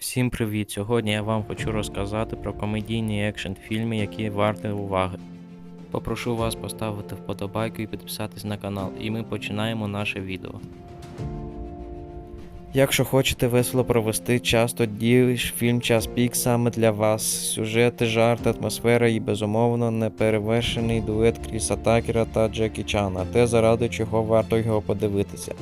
Всім привіт! Сьогодні я вам хочу розказати про комедійні екшн фільми, які варті уваги. Попрошу вас поставити вподобайку і підписатись на канал, і ми починаємо наше відео. Якщо хочете весело провести час, тоді фільм Час пік саме для вас. Сюжети, жарт, атмосфера і безумовно неперевершений дует Кріса Такера та Джекі Чана, те заради чого варто його подивитися.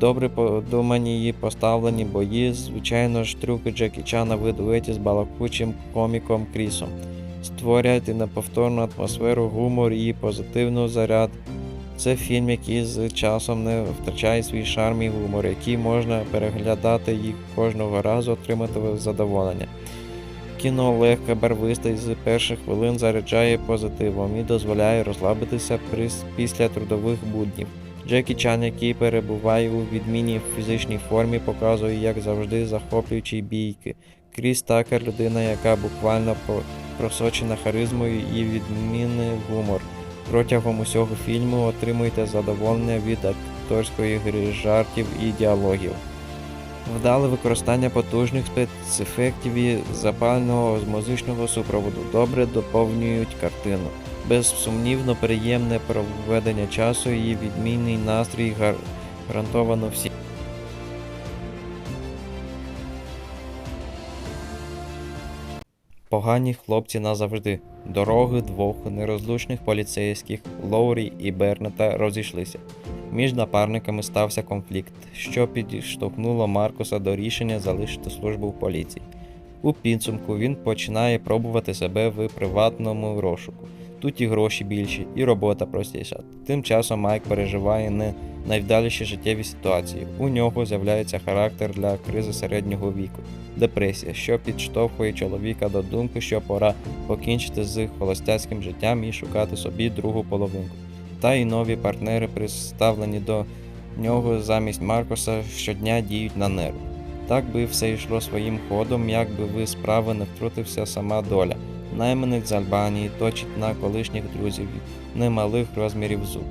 Добре подумані і поставлені бої, звичайно ж, трюки Джекі Чана в дуеті з балакучим коміком Крісом. Створять неповторну атмосферу, гумор і позитивний заряд. Це фільм, який з часом не втрачає свій шарм і гумор, який можна переглядати і кожного разу отримати задоволення. Кіно легке, барвисте з перших хвилин заряджає позитивом і дозволяє розслабитися після трудових буднів. Джекі Чан, який перебуває у відмінній фізичній формі, показує, як завжди, захоплюючі бійки. Кріс Такер людина, яка буквально просочена харизмою і відмінний гумор. Протягом усього фільму отримуєте задоволення від акторської гри, жартів і діалогів. Вдале використання потужних спецефектів і запального музичного супроводу добре доповнюють картину. Безсумнівно приємне проведення часу і відмінний настрій гар- гарантовано всім. Погані хлопці назавжди. Дороги двох нерозлучних поліцейських Лоурі і Бернета розійшлися. Між напарниками стався конфлікт, що підштовхнуло Маркуса до рішення залишити службу в поліції. У підсумку він починає пробувати себе в приватному розшуку. Тут і гроші більші, і робота простіша. Тим часом Майк переживає не найвдаліші життєві ситуації. У нього з'являється характер для кризи середнього віку, депресія, що підштовхує чоловіка до думки, що пора покінчити з холостяцьким життям і шукати собі другу половинку. Та й нові партнери, представлені до нього замість Маркоса, щодня діють на нерви. Так би все йшло своїм ходом, якби ви справи не втрутився сама доля. Найманець з Альбанії точить на колишніх друзів немалих розмірів зуб.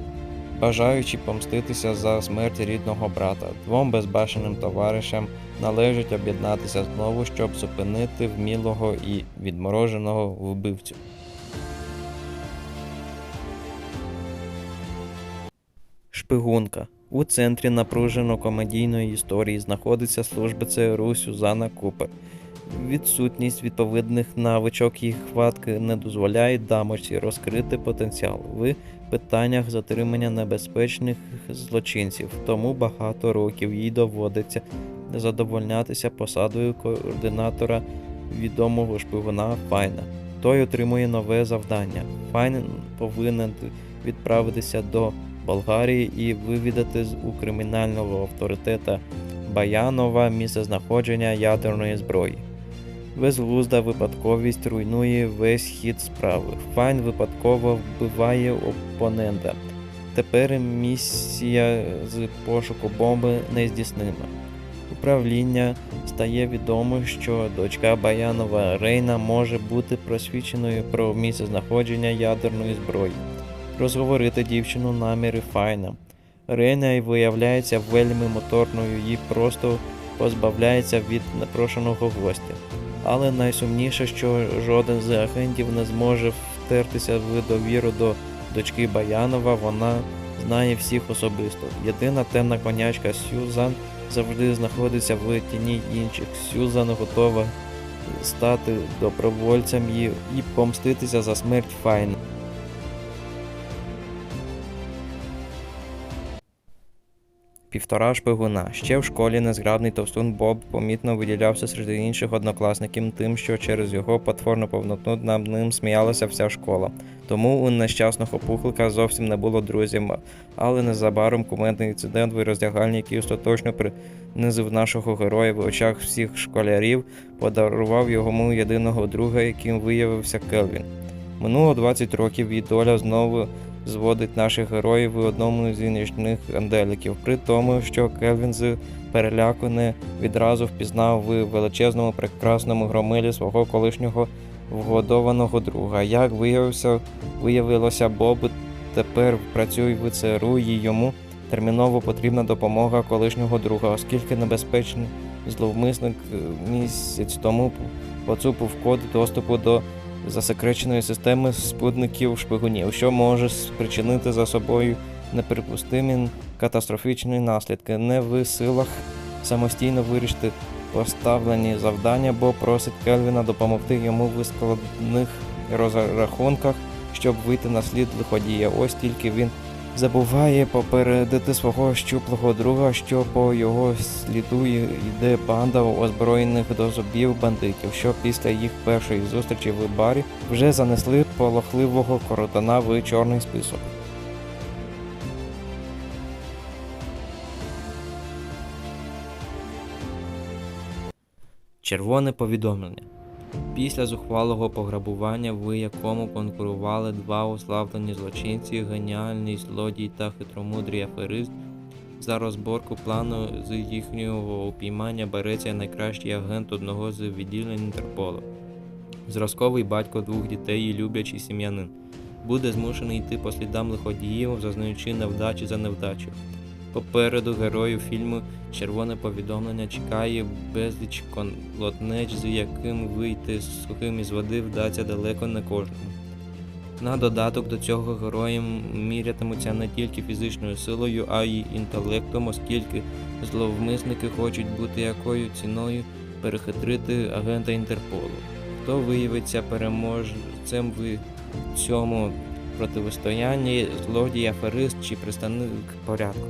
Бажаючи помститися за смерть рідного брата, двом безбашеним товаришам належить об'єднатися знову, щоб зупинити вмілого і відмороженого вбивцю. Шпигунка. У центрі напружено комедійної історії знаходиться служба ЦРУ Сюзанна Купер. Відсутність відповідних навичок і хватки не дозволяє дамочці розкрити потенціал в питаннях затримання небезпечних злочинців, тому багато років їй доводиться задовольнятися посадою координатора відомого шпигуна Файна. Той отримує нове завдання. Файн повинен відправитися до Болгарії і вивідати у кримінального авторитета Баянова місцезнаходження ядерної зброї. Безглузда випадковість руйнує весь хід справи. Файн випадково вбиває опонента. Тепер місія з пошуку бомби нездійснима. Управління стає відомо, що дочка Баянова Рейна може бути просвіченою про місцезнаходження ядерної зброї. Розговорити дівчину наміри файна. Рейна й виявляється вельми моторною і просто позбавляється від непрошеного гостя. Але найсумніше, що жоден з агентів не зможе втертися в довіру до дочки Баянова, вона знає всіх особисто. Єдина темна конячка Сюзан завжди знаходиться в тіні інших. Сюзан готова стати добровольцем і, помститися за смерть Файна. Півтора шпигуна. Ще в школі незграбний товстун Боб помітно виділявся серед інших однокласників тим, що через його потворну повноту над ним сміялася вся школа. Тому у нещасного пухлика зовсім не було друзів, але незабаром кумедний інцидент в роздягальні, який остаточно принизив нашого героя в очах всіх школярів, подарував йому єдиного друга, яким виявився Келвін. Минуло 20 років, і доля знову зводить наших героїв в одному з нічних анделиків, при тому, що Келвін з переляку не відразу впізнав в величезному прекрасному громилі свого колишнього вгодованого друга. Як виявився, виявилося, Боб тепер працює в ЦРУ і йому терміново потрібна допомога колишнього друга, оскільки небезпечний зловмисник місяць тому поцупив код доступу до засекреченої системи спутників шпигунів, що може спричинити за собою неприпустимі катастрофічні наслідки. Не в силах самостійно вирішити поставлені завдання, бо просить Кельвіна допомогти йому в складних розрахунках, щоб вийти на слід лиходія. Ось тільки він забуває попередити свого щуплого друга, що по його сліду йде банда озброєних до зубів бандитів, що після їх першої зустрічі в барі вже занесли полохливого коротана в чорний список. Червоне повідомлення. Після зухвалого пограбування, в якому конкурували два уславлені злочинці, геніальний злодій та хитромудрий аферист, за розборку плану з їхнього упіймання береться найкращий агент одного з відділень Інтерполу. Зразковий батько двох дітей і люблячий сім'янин. Буде змушений йти по слідам лиходіїв, зазнаючи невдачі за невдачею. Попереду герою фільму Червоне повідомлення чекає безліч колотнеч, з яким вийти сухим із води вдаться далеко не кожному. На додаток до цього героям мірятимуться не тільки фізичною силою, а й інтелектом, оскільки зловмисники хочуть бути якою ціною перехитрити агента Інтерполу. Хто виявиться переможцем в цьому противостоянні, злодій, аферист чи представник порядку?